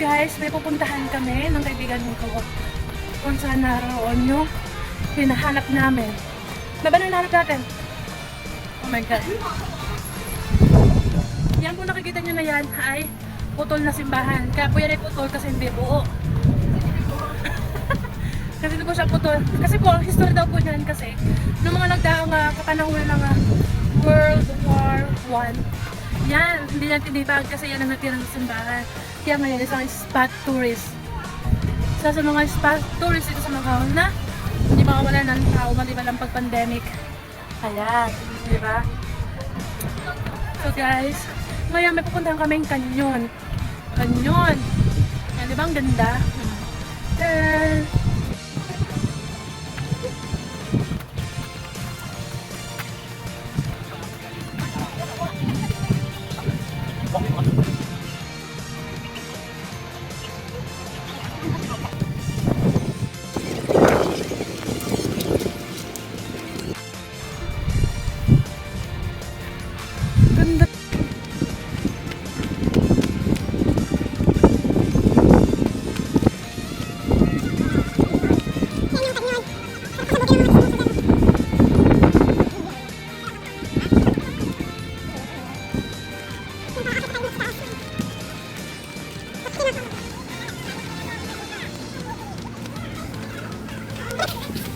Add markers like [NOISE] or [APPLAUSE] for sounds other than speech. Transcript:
guys, may pupuntahan kami ng kaibigan ko. Kung saan naroon yung hinahanap namin. Ba ba nang hinahanap natin? Oh my God. Yan po nakikita nyo na yan ay putol na simbahan. Kaya po yan ay putol kasi hindi buo. [LAUGHS] kasi hindi po siya putol. Kasi po, history daw po niyan kasi nung mga nagdaang uh, kapanahon ng ah, World War One, yan, hindi natin tinitawag kasi yan ang natirang simbahan. Kaya ngayon, isang spot tourist. Isa sa mga spot tourist dito sa Macau na hindi makawala ng tao maliban ang pag-pandemic. Ayan, di ba? So guys, ngayon may pupuntahan kaming kanyon. Kanyon. Yan, di ba ang ganda? And Ha ha ha!